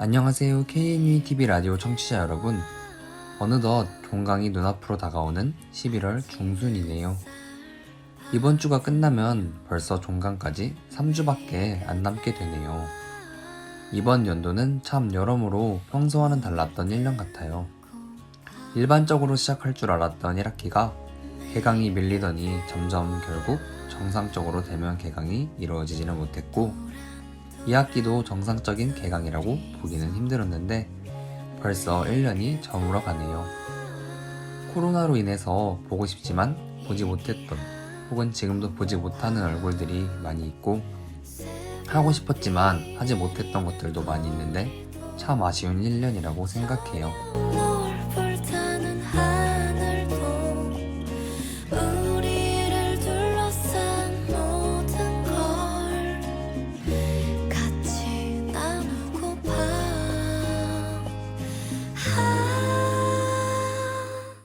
안녕하세요. KMUTV 라디오 청취자 여러분. 어느덧 종강이 눈앞으로 다가오는 11월 중순이네요. 이번 주가 끝나면 벌써 종강까지 3주밖에 안 남게 되네요. 이번 연도는 참 여러모로 평소와는 달랐던 1년 같아요. 일반적으로 시작할 줄 알았던 1학기가 개강이 밀리더니 점점 결국 정상적으로 대면 개강이 이루어지지는 못했고 2학기도 정상적인 개강이라고 보기는 힘들었는데 벌써 1년이 저물어 가네요. 코로나로 인해서 보고 싶지만 보지 못했던 혹은 지금도 보지 못하는 얼굴들이 많이 있고 하고 싶었지만 하지 못했던 것들도 많이 있는데 참 아쉬운 1년이라고 생각해요.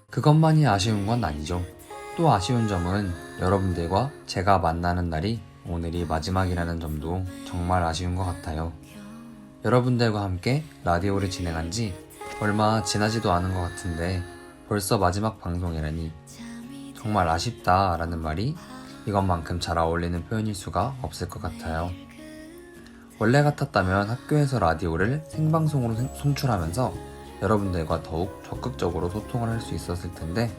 그것만이 아쉬운 건 아니죠. 또 아쉬운 점은 여러분들과 제가 만나는 날이 오늘이 마지막이라는 점도 정말 아쉬운 것 같아요. 여러분들과 함께 라디오를 진행한 지 얼마 지나지도 않은 것 같은데 벌써 마지막 방송이라니 정말 아쉽다라는 말이 이것만큼 잘 어울리는 표현일 수가 없을 것 같아요. 원래 같았다면 학교에서 라디오를 생방송으로 생- 송출하면서 여러분들과 더욱 적극적으로 소통을 할 수 있었을 텐데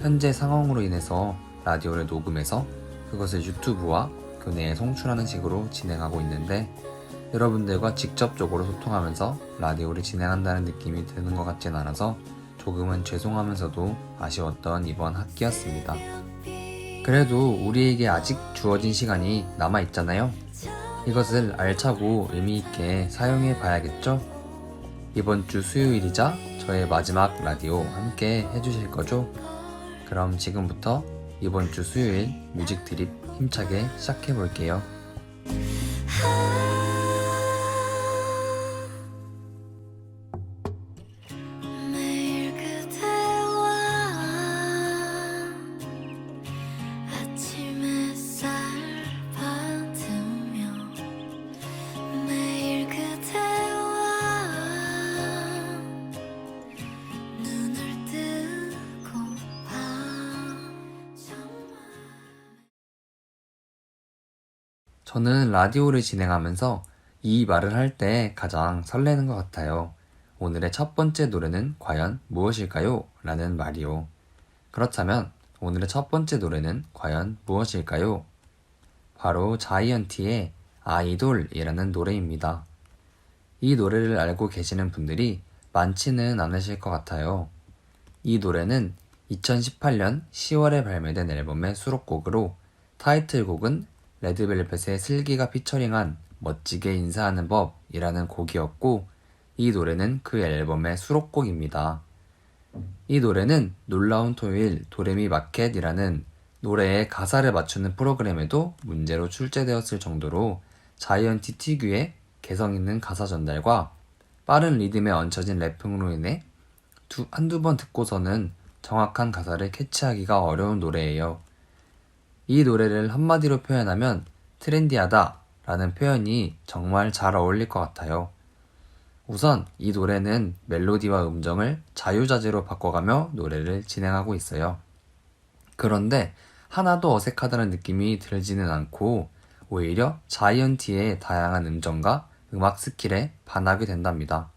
현재 상황으로 인해서 라디오를 녹음해서 그것을 유튜브와 교내에 송출하는 식으로 진행하고 있는데 여러분들과 직접적으로 소통하면서 라디오를 진행한다는 느낌이 드는 것 같진 않아서 조금은 죄송하면서도 아쉬웠던 이번 학기였습니다. 그래도 우리에게 아직 주어진 시간이 남아 있잖아요. 이것을 알차고 의미있게 사용해 봐야겠죠? 이번 주 수요일이자 저의 마지막 라디오 함께 해주실 거죠? 그럼 지금부터 이번 주 수요일 뮤직 드립 힘차게 시작해 볼게요. 저는 라디오를 진행하면서 이 말을 할 때 가장 설레는 것 같아요. 오늘의 첫 번째 노래는 과연 무엇일까요? 라는 말이요. 그렇다면 오늘의 첫 번째 노래는 과연 무엇일까요? 바로 자이언티의 아이돌이라는 노래입니다. 이 노래를 알고 계시는 분들이 많지는 않으실 것 같아요. 이 노래는 2018년 10월에 발매된 앨범의 수록곡으로 타이틀곡은 레드벨벳의 슬기가 피처링한 멋지게 인사하는 법이라는 곡이었고 이 노래는 그 앨범의 수록곡입니다. 이 노래는 놀라운 토요일 도레미 마켓이라는 노래의 가사를 맞추는 프로그램에도 문제로 출제되었을 정도로 자이언티 특유의 개성 있는 가사 전달과 빠른 리듬에 얹혀진 래핑으로 인해 두, 한두 번 듣고서는 정확한 가사를 캐치하기가 어려운 노래예요. 이 노래를 한마디로 표현하면 트렌디하다 라는 표현이 정말 잘 어울릴 것 같아요. 우선 이 노래는 멜로디와 음정을 자유자재로 바꿔가며 노래를 진행하고 있어요. 그런데 하나도 어색하다는 느낌이 들지는 않고 오히려 자이언티의 다양한 음정과 음악 스킬에 반하게 된답니다.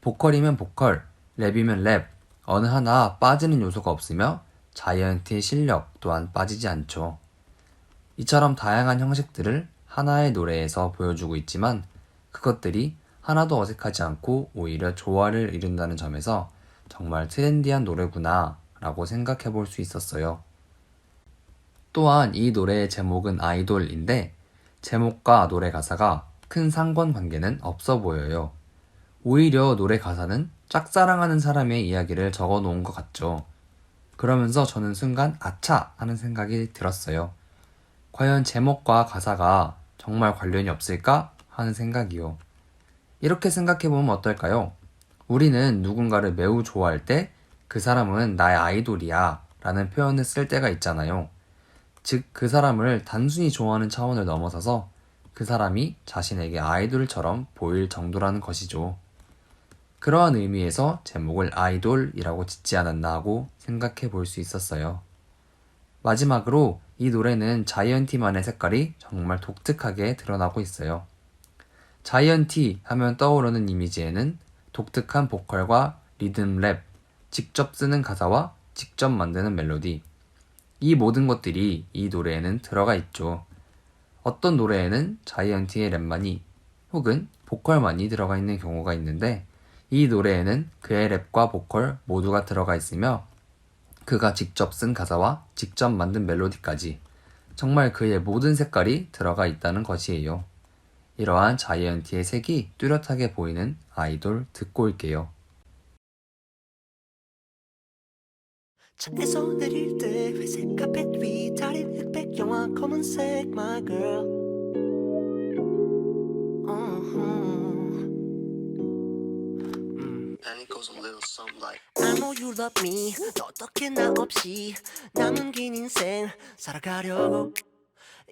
보컬이면 보컬, 랩이면 랩, 어느 하나 빠지는 요소가 없으며 자이언티의 실력 또한 빠지지 않죠. 이처럼 다양한 형식들을 하나의 노래에서 보여주고 있지만 그것들이 하나도 어색하지 않고 오히려 조화를 이룬다는 점에서 정말 트렌디한 노래구나 라고 생각해 볼 수 있었어요. 또한 이 노래의 제목은 아이돌인데 제목과 노래 가사가 큰 상관관계는 없어 보여요. 오히려 노래 가사는 짝사랑하는 사람의 이야기를 적어 놓은 것 같죠. 그러면서 저는 순간 아차 하는 생각이 들었어요. 과연 제목과 가사가 정말 관련이 없을까 하는 생각이요. 이렇게 생각해보면 어떨까요? 우리는 누군가를 매우 좋아할 때 그 사람은 나의 아이돌이야 라는 표현을 쓸 때가 있잖아요. 즉, 그 사람을 단순히 좋아하는 차원을 넘어서서 그 사람이 자신에게 아이돌처럼 보일 정도라는 것이죠. 그러한 의미에서 제목을 아이돌이라고 짓지 않았나 하고 생각해 볼 수 있었어요. 마지막으로 이 노래는 자이언티만의 색깔이 정말 독특하게 드러나고 있어요. 자이언티 하면 떠오르는 이미지에는 독특한 보컬과 리듬 랩, 직접 쓰는 가사와 직접 만드는 멜로디. 이 모든 것들이 이 노래에는 들어가 있죠. 어떤 노래에는 자이언티의 랩만이 혹은 보컬만이 들어가 있는 경우가 있는데 이 노래에는 그의 랩과 보컬 모두가 들어가 있으며 그가 직접 쓴 가사와 직접 만든 멜로디까지 정말 그의 모든 색깔이 들어가 있다는 것이에요. 이러한 자이언티의 색이 뚜렷하게 보이는 아이돌 듣고 올게요. 차에서 내릴 때 회색 카펫 위 달인 흑백 영화 검은색 my girl And it goes a little something like I know you love me. 너 어떻게 나 없이 남은 긴 인생 살아가려고.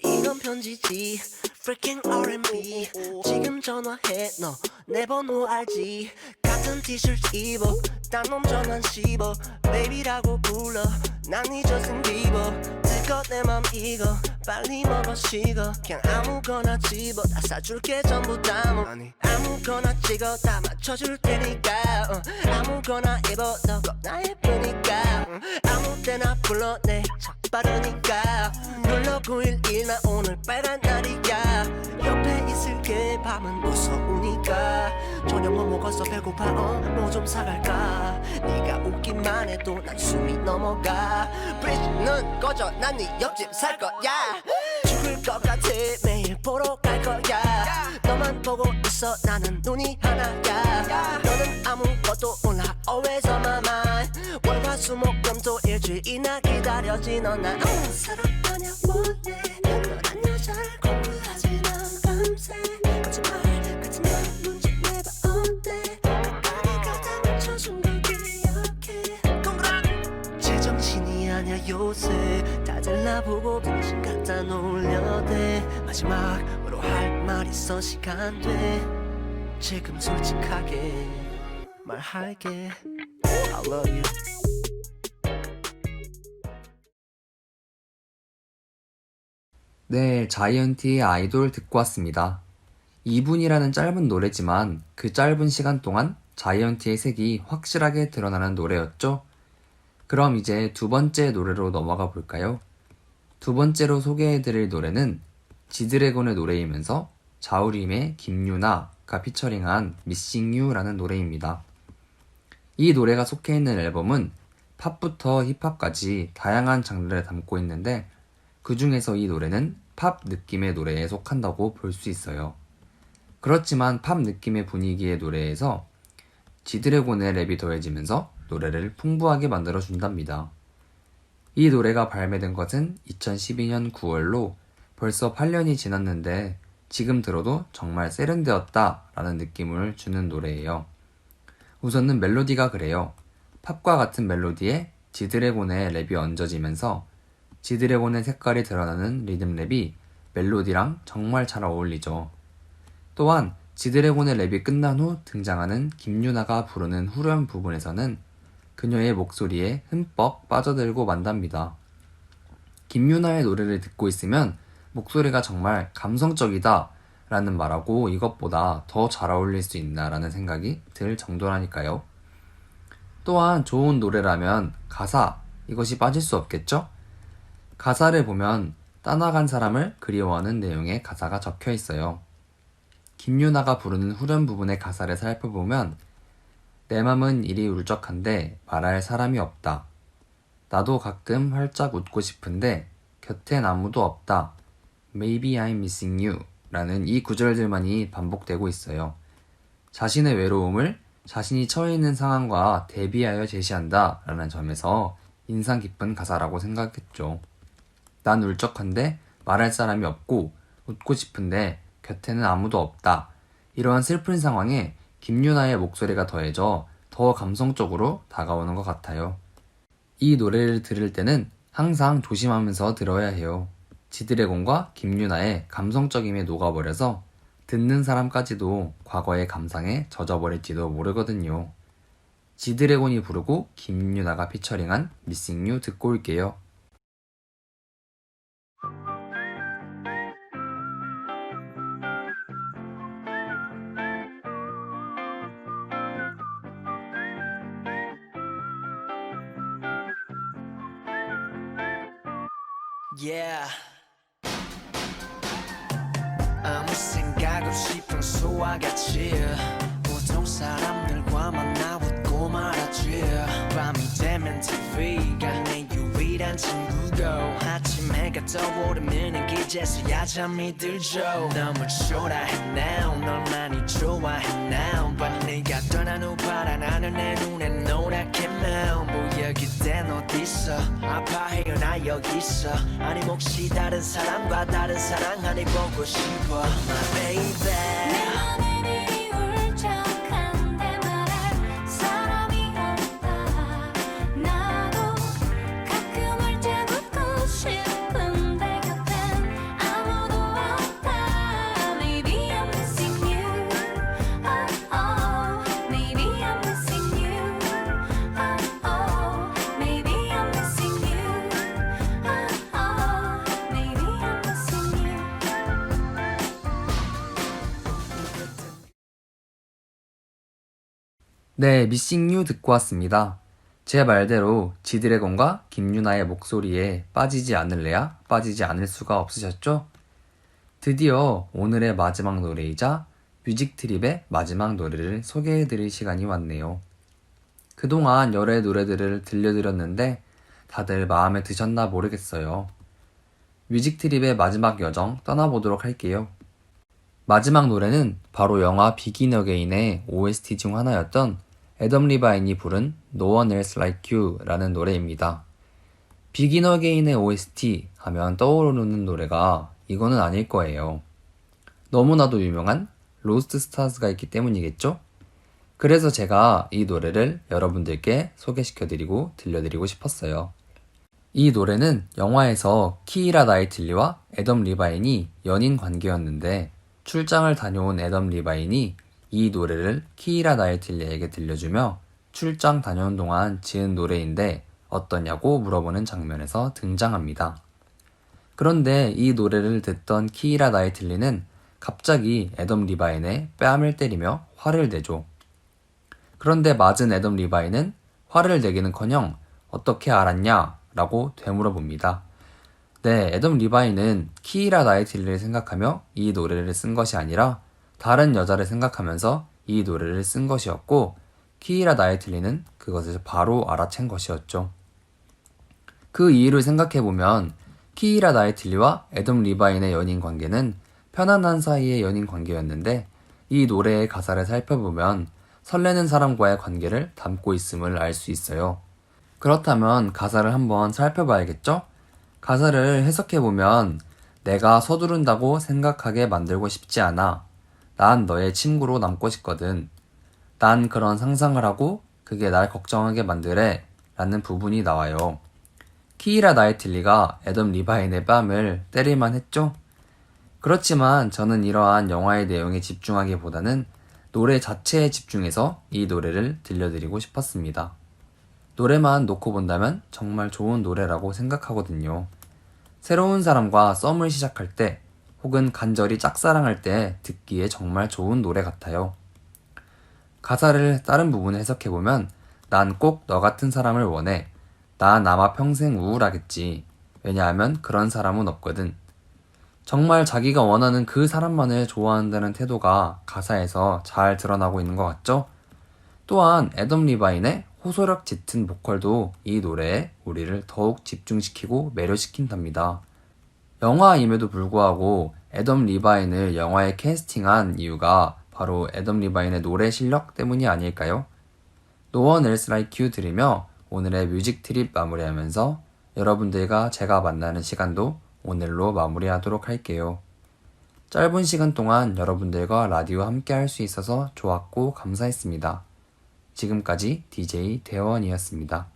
이건 편지지. Freaking R&B 지금 전화해. 너 내 번호 알지? 같은 티셔츠 입어. 딴놈 전화 씹어. Baby라고 불러. 난 네 저승 비버 들것 내맘 이거 빨리 먹어 식어. 그냥 아무거나 집어. 다 사줄게 전부 다 먹. 아니. 아무거나 찍어 다 맞춰줄 테니까 어, 아무거나 입어 너나 예쁘니까 응, 아무 때나 불러내 참 빠르니까. 눌러 911나 오늘 빨간 날이야. 옆에 있을게 밤은 무서우니까. 저녁 뭐 먹어서 배고파 어뭐 좀 사갈까? 네가 웃기만 해도 난 숨이 넘어가. 브리즈는 꺼져 난네 옆집 살 거야 죽을 것 같아. 매일 보러 갈 거야. 너만 보고 있어. 나는 눈이 하나야. 너는 아무것도 몰라. Always on my mind. 월화수목금토 일주일 이나 기다려지 너나. 사랑하냐 원해. 너란 여자를 공부하지만 밤새 거짓말 같은 말 문제 내봐 어때 내가 다 맞춰준 걸 기억해. 동그란. 제정신이 아냐 요새 나보고 병신 같다 놀려대 마지막으로 할 말 있어 시간 돼 지금 솔직하게 말할게 I love you 네, 자이언티의 아이돌 듣고 왔습니다. 2분이라는 짧은 노래지만 그 짧은 시간 동안 자이언티의 색이 확실하게 드러나는 노래였죠? 그럼 이제 두 번째 노래로 넘어가 볼까요? 두 번째로 소개해드릴 노래는 지드래곤의 노래이면서 자우림의 김유나가 피처링한 Missing You라는 노래입니다. 이 노래가 속해 있는 앨범은 팝부터 힙합까지 다양한 장르를 담고 있는데 그 중에서 이 노래는 팝 느낌의 노래에 속한다고 볼 수 있어요. 그렇지만 팝 느낌의 분위기의 노래에서 지드래곤의 랩이 더해지면서 노래를 풍부하게 만들어준답니다. 이 노래가 발매된 것은 2012년 9월로 벌써 8년이 지났는데 지금 들어도 정말 세련되었다 라는 느낌을 주는 노래예요. 우선은 멜로디가 그래요. 팝과 같은 멜로디에 지드래곤의 랩이 얹어지면서 지드래곤의 색깔이 드러나는 리듬랩이 멜로디랑 정말 잘 어울리죠. 또한 지드래곤의 랩이 끝난 후 등장하는 김유나가 부르는 후렴 부분에서는 그녀의 목소리에 흠뻑 빠져들고 만답니다. 김유나의 노래를 듣고 있으면 목소리가 정말 감성적이다 라는 말하고 이것보다 더 잘 어울릴 수 있나 라는 생각이 들 정도라니까요. 또한 좋은 노래라면 가사, 이것이 빠질 수 없겠죠? 가사를 보면 떠나간 사람을 그리워하는 내용의 가사가 적혀 있어요. 김유나가 부르는 후렴 부분의 가사를 살펴보면 내 맘은 이리 울적한데 말할 사람이 없다. 나도 가끔 활짝 웃고 싶은데 곁엔 아무도 없다. Maybe I'm missing you 라는 이 구절들만이 반복되고 있어요. 자신의 외로움을 자신이 처해 있는 상황과 대비하여 제시한다 라는 점에서 인상 깊은 가사라고 생각했죠. 난 울적한데 말할 사람이 없고 웃고 싶은데 곁에는 아무도 없다. 이러한 슬픈 상황에 김유나의 목소리가 더해져 더 감성적으로 다가오는 것 같아요. 이 노래를 들을 때는 항상 조심하면서 들어야 해요. 지드래곤과 김유나의 감성적임에 녹아버려서 듣는 사람까지도 과거의 감상에 젖어버릴지도 모르거든요. 지드래곤이 부르고 김유나가 피처링한 미싱 유 듣고 올게요. 떠오르면 기제서야 잠이 들죠. 너무 초라해 now 널 많이 좋아해 now but 네가 떠난 후 파란 하늘 내 눈에 노랗게 면 뭐야 그댄 어딨어 아파해요 나 여기 있어. 아니 혹시 다른 사람과 다른 사랑 아니 보고 싶어. My baby 네, 미싱 유 듣고 왔습니다. 제 말대로 지드래곤과 김유나의 목소리에 빠지지 않을래야 빠지지 않을 수가 없으셨죠? 드디어 오늘의 마지막 노래이자 뮤직 트립의 마지막 노래를 소개해드릴 시간이 왔네요. 그동안 여러 노래들을 들려드렸는데 다들 마음에 드셨나 모르겠어요. 뮤직 트립의 마지막 여정 떠나보도록 할게요. 마지막 노래는 바로 영화 비긴 어게인의 OST 중 하나였던 애덤 리바인이 부른 No One Else Like You라는 노래입니다. 비긴 어게인의 OST 하면 떠오르는 노래가 이거는 아닐 거예요. 너무나도 유명한 로스트 스타즈가 있기 때문이겠죠? 그래서 제가 이 노래를 여러분들께 소개시켜드리고 들려드리고 싶었어요. 이 노래는 영화에서 키이라 나이틀리와 애덤 리바인이 연인 관계였는데 출장을 다녀온 애덤 리바인이 이 노래를 키이라 나이틀리에게 들려주며 출장 다녀온 동안 지은 노래인데 어떠냐고 물어보는 장면에서 등장합니다. 그런데 이 노래를 듣던 키이라 나이틀리는 갑자기 애덤 리바인의 뺨을 때리며 화를 내죠. 그런데 맞은 애덤 리바인은 화를 내기는커녕 어떻게 알았냐? 라고 되물어봅니다. 네, 애덤 리바인은 키이라 나이틀리를 생각하며 이 노래를 쓴 것이 아니라 다른 여자를 생각하면서 이 노래를 쓴 것이었고 키이라 나이틀리는 그것을 바로 알아챈 것이었죠. 그 이유를 생각해보면 키이라 나이틀리와 애덤 리바인의 연인 관계는 편안한 사이의 연인 관계였는데 이 노래의 가사를 살펴보면 설레는 사람과의 관계를 담고 있음을 알 수 있어요. 그렇다면 가사를 한번 살펴봐야겠죠? 가사를 해석해보면 내가 서두른다고 생각하게 만들고 싶지 않아. 난 너의 친구로 남고 싶거든. 난 그런 상상을 하고 그게 날 걱정하게 만드래. 라는 부분이 나와요. 키이라 나이틀리가 애덤 리바인의 뺨을 때릴만 했죠? 그렇지만 저는 이러한 영화의 내용에 집중하기보다는 노래 자체에 집중해서 이 노래를 들려드리고 싶었습니다. 노래만 놓고 본다면 정말 좋은 노래라고 생각하거든요. 새로운 사람과 썸을 시작할 때 혹은 간절히 짝사랑할 때 듣기에 정말 좋은 노래 같아요. 가사를 다른 부분에 해석해보면 난 꼭 너 같은 사람을 원해. 난 아마 평생 우울하겠지. 왜냐하면 그런 사람은 없거든. 정말 자기가 원하는 그 사람만을 좋아한다는 태도가 가사에서 잘 드러나고 있는 것 같죠? 또한 애덤 리바인의 호소력 짙은 보컬도 이 노래에 우리를 더욱 집중시키고 매료시킨답니다. 영화임에도 불구하고 애덤 리바인을 영화에 캐스팅한 이유가 바로 애덤 리바인의 노래 실력 때문이 아닐까요? Else Like You 들으며 오늘의 뮤직 트립 마무리하면서 여러분들과 제가 만나는 시간도 오늘로 마무리하도록 할게요. 짧은 시간 동안 여러분들과 라디오 함께 할 수 있어서 좋았고 감사했습니다. 지금까지 DJ 대원이었습니다.